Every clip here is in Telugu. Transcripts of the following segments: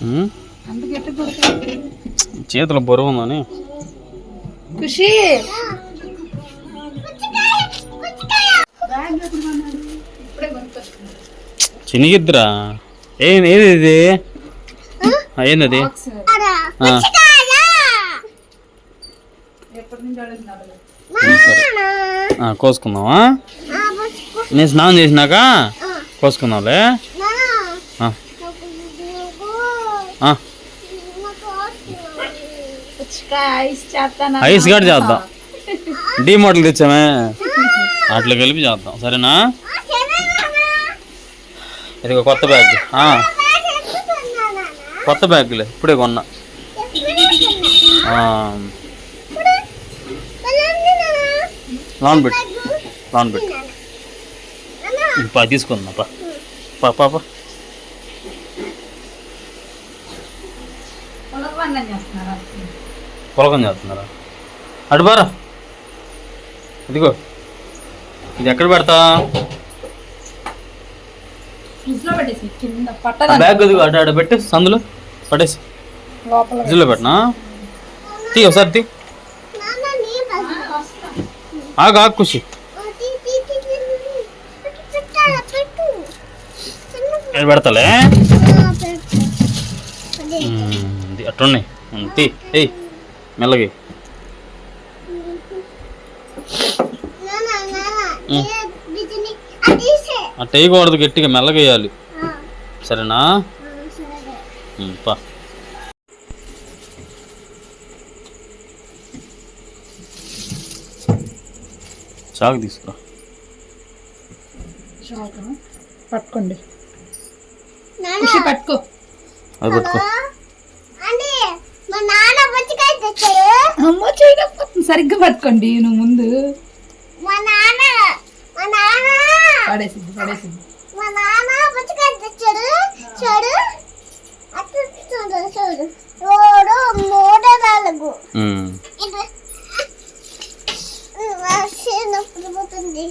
응? చేతులు బరువు ఉందని. ఖుషి! చినిగిద్దురా. ఏం ఏది ఇది ఏంది కోసుకుందామా? నేను స్నానం చేసినాక కోసుకుందాంలే. ఐస్ గడ్ చేద్దాం. డీ మోడల్ తెచ్చామే. అట్లా కలిపి చేద్దాం. సరేనా? ఇది ఒక కొత్త బ్యాగ్. కొత్త బ్యాగ్లే. ఇప్పుడే కొన్నా. లాన్ లాన్ పెట్టు పా తీసుకుందాం పా. పా పా పా. పొలకవన్నం చేస్తున్నారా? పొలకం చేస్తున్నారా? అటు బారా. ఇదిగో. ఇది ఎక్కడ పెడతా? పెట్టేసి బ్యాగ్ ఇదిగో అటు అటు పెట్టి. సందులో పడేసి. లోపల ఫ్రిడ్జ్లో పెట్టనా? తీ ఒకసారి తీ. ఆగు ఖుషి పెడతాలే? అట్టున్నాయి తీ. ఏయ్. మెల్లగి అట్ట వేయకూడదు గట్టిగా మెల్లగా వేయాలి. సరేనా? పా. చాకు తీసుకురా. పట్టుకోండి. పట్టుకో. అది పట్టుకో మా నాన్న పుచ్చకాయ తెచ్చాడు అమ్మో చేయకపోతుంది. సరిగ్గా పట్టుకోండి. నువ్వు ముందు. మా నాన్న మా నాన్న. పడేసింది పడేసింది. మా నాన్న పుచ్చకాయ తెచ్చాడు. చూడు. అటు చూడు చూడు. మూడు మూడు నాలుగు ఉమ్. ఇది. నొప్పి పోతుంది.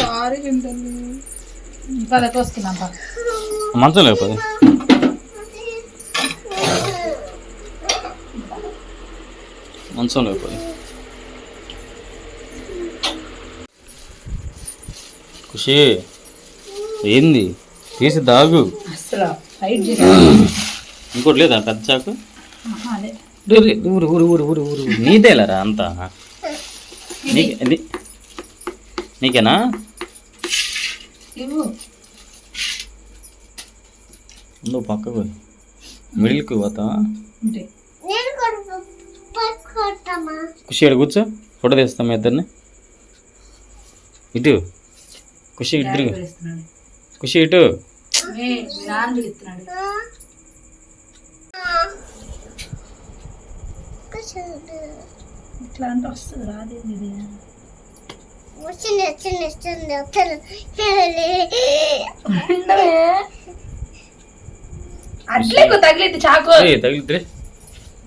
సారీ వింటుంది. పద కోసుకుందాం పద. మంచం లేకపోతే? మంచం లేకపోతే ఖుషి ఏంది? తీసి దాగు ఇంకోటి లేదా? పెద్ద చాకు? ఊరు ఊరు ఊరు ఊరు ఊరు నీదేలరా అంతా? నీకే నీ- నీకేనా? నువ్వు పక్కకు మిడిల్కి పోతా ఇంటి. నేను కూడా పట్టుకుంటామా ఖుషి కూర్చో ఫోటో తీస్తాం మీ ఇద్దరిని. ఇటు ఖుషి పిలుస్తున్నాడు. ఖుషి ఇటు. ఇట్లా అంటే వస్తుంది రాదేది ఇది వచ్చింది వచ్చింది వచ్చింది వస్తుంది ఉండవే. అట్లే తగిలిద్ది చాకు.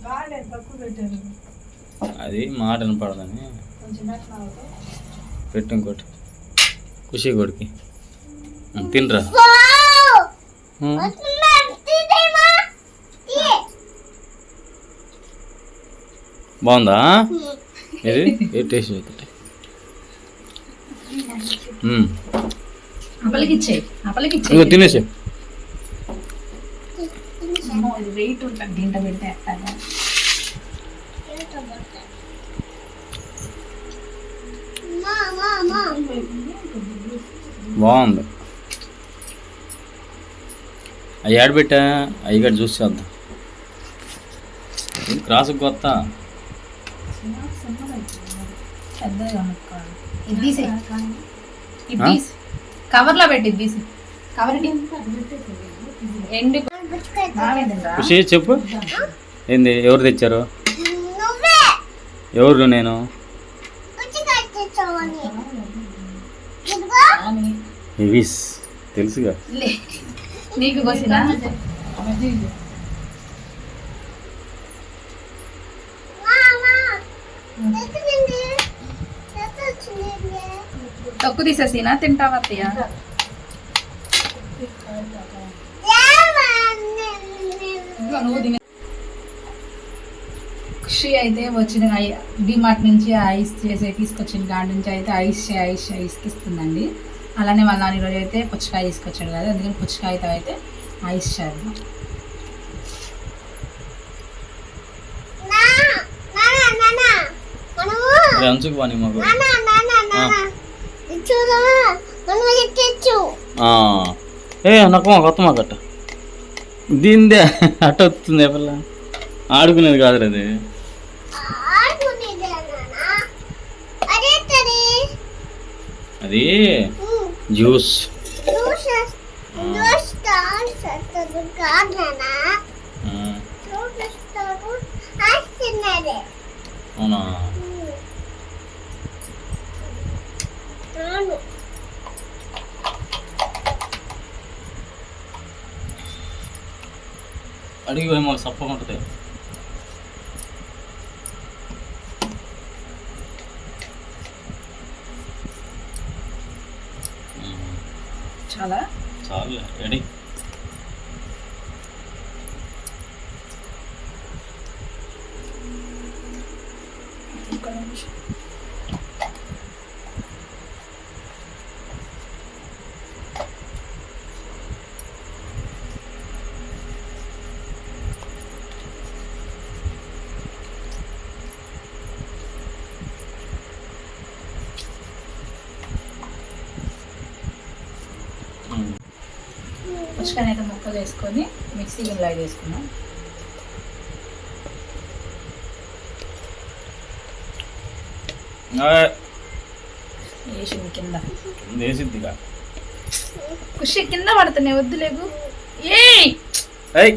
గాడే తక్కువ పెట్టారు. అది మాట వినపడదని పెట్టు ఇంకోటి. ఖుషి కొడుకి. తినరా. బాగుందా? ఇది ఏ టేస్ట్ ఇచ్చేయి తినేసి వెయిట్ ఉంటుంది దీంట్లో పెడితే ఎట్టాగా బాగుంది. అవి ఏడ పెట్టా అవి కూడా చూసి చేద్దాం. క్రాస్ కొత్త. కవర్లో పెట్టి తీసి కవర్ ఎండు. ఖుషి చెప్పు. ఏంది ఎవరు తెచ్చారు? నువ్వే. ఎవరు నేను? హెవీస్ తెలుసుగా. నీకు కోసినా తొక్కు తీసేసినా? తింటావా అత్తయ్య? ఖుషి అయితే వచ్చిన డిమార్ట్ నుంచి ఐస్ చేసే తీసుకొచ్చిన గార్డ్ నుంచి అయితే ఐస్ ఐస్ ఐస్ ఇస్తుందండి. అలానే వాళ్ళ నాన్న ఈరోజు అయితే పుచ్చకాయ తీసుకొచ్చాడు కదా అందుకని పుచ్చకాయతో అయితే ఐస్ చేద్దాం. ఏ నాకు మాకు. కొత్త మాకు అట్ట దీందే అట్ట వస్తుంది పిల్ల ఆడుకునేది కాదు అది ఆడుకునేదే నాన్న అదే తడి అది జ్యూస్. అవును? అడిగి పోయి మాకు సప్పగా ఉంటుంది చాలా చాలు రెడీ. ఒక్క నిమిషం. పుచ్చకాయ అయితే ముక్కలు వేసుకొని మిక్సీ గిన్నెలో వేసుకున్నాం వేసింది కింద. వేసిద్దిగా. ఖుషి కింద పడుతున్నాయి వద్దు లేకు. ఏయ్! ఏయ్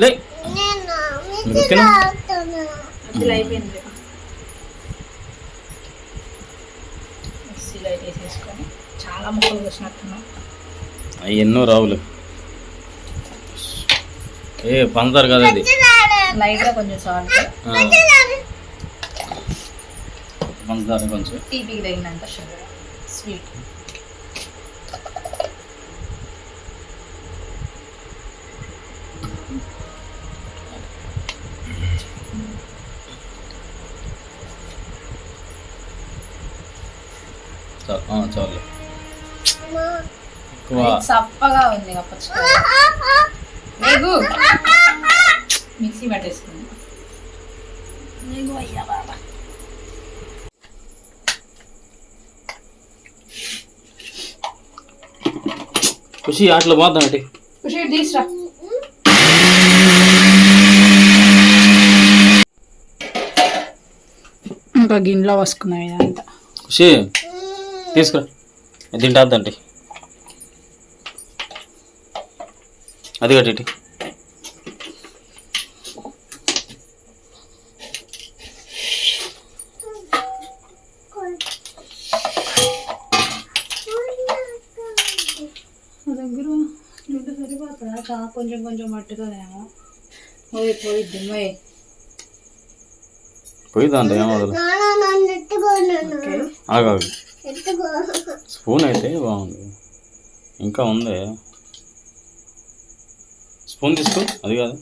లే. నేను? నువ్వు మిక్సీ తిను. తాగుతాను వద్దులు అయిపోయింది. మిక్సీలో అయితే వేసేసుకొని చాలా ముక్కలు వేసినట్టున్నాం అవి ఎన్నో రావులు. ఏ పంచదార కదా అది. లైట్గా కొంచెం సాల్ట్. ఆ, పంచదార కొంచెం. తీపికి తగినంత షుగర్ స్వీట్ చాలు. ఎక్కువ చప్పగా ఉంది లేగు మిక్సీ పట్టేసుకుంది. ఖుషి ఆటలో పోద్దాం అంటే ఖుషి తీసురా. ఇంకా గిన్నెలో పోసుకున్నాం ఇదంతా. ఖుషి తీసుకురా. ఇది తింటాద్దంటే అది కట్టి కొంచెం కొంచెం పట్టుతుందేమో పోయి పోయి. పోయిద్దాంటే ఓకే ఆగాగు ఎత్తుకో. స్పూన్ అయితే బాగుంది. ఇంకా ఉంది. స్పూన్ తీసుకో అది కాదు.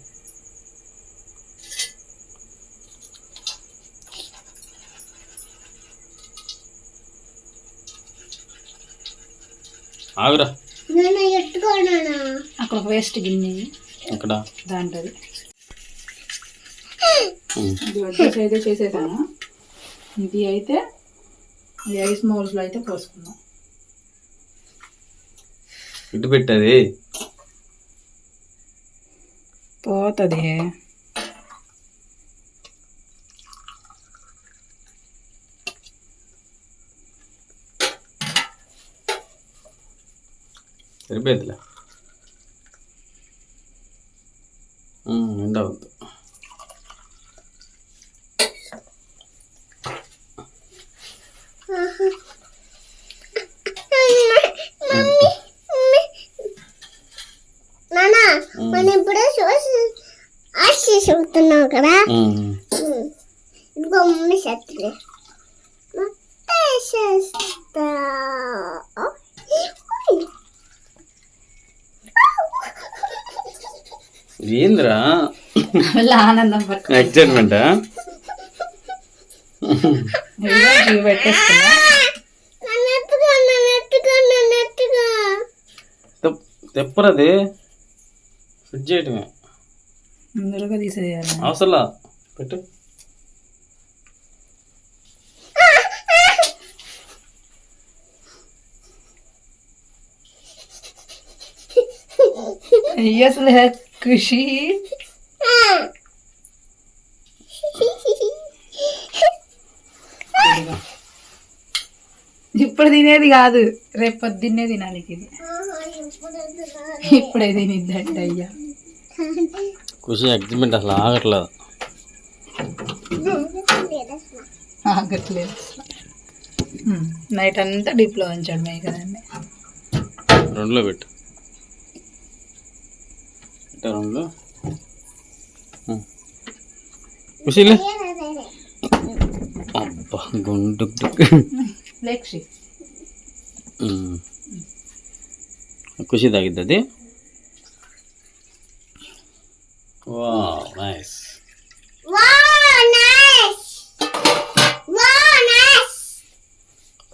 ఆగురా. అక్కడ ఒక వేస్ట్ గిన్నె. ఇక్కడ దాంట్లోది. ఉమ్. ఇది వడ్డీస్ అయితే చేసేసాను. ఇది అయితే ఈ ఐస్ మౌల్స్లో అయితే పోసుకుందాం. ఇటు పెట్టది. పోతుంది. సరిపోయిందిలే నిండా వద్దు. నాన్న మనం ఇప్పుడు చూసి ఆశ చూస్తున్నావు కదా? మమ్మీ చేస్తుంది. మొత్తం వేసేస్తా ఏందిరా మళ్ళీ ఆనందం పట్టు ఎక్సైట్మెంట్ ఇవి పెట్టేసుకున్నా నన్ను ఎత్తుకో నన్ను ఎత్తుకో నన్ను ఎత్తుకో తెప్పరది. ఫిట్ చేయటమే. ముందుగా తీసేయాలి. అవసరంలా? పెట్టు. అయ్యో అసలు ఖుషి ఇదిగో. ఇప్పుడు తినేది కాదు రేపు పొద్దున్నే తినాలి ఇది. ఇప్పుడే తినిద్దండి అయ్యా. ఖుషి ఎగ్జిమెంట్ అసలు ఆగట్లేదు. ఆగట్లేదు. నైట్ అంతా డీప్లో ఉంచడమే కదండి రెండులో పెట్టు. పెట్టా రెండులో ఉమ్. ఖుషిలే అబ్బా గుండు లేక్షి ఖుషి తాగిద్ది అది వా నైస్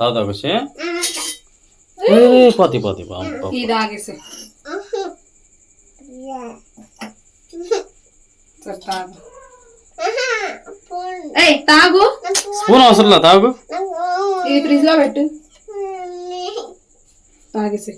తాగుతా ఖుషి ఏ పోతి పోతి అబ్బా ఇది ఆగేసి సరే తాగు ఏయ్ తాగు. స్పూన్ అవసరంలా తాగు. ఇది ఫ్రిడ్జ్లో పెట్టు తాగేసి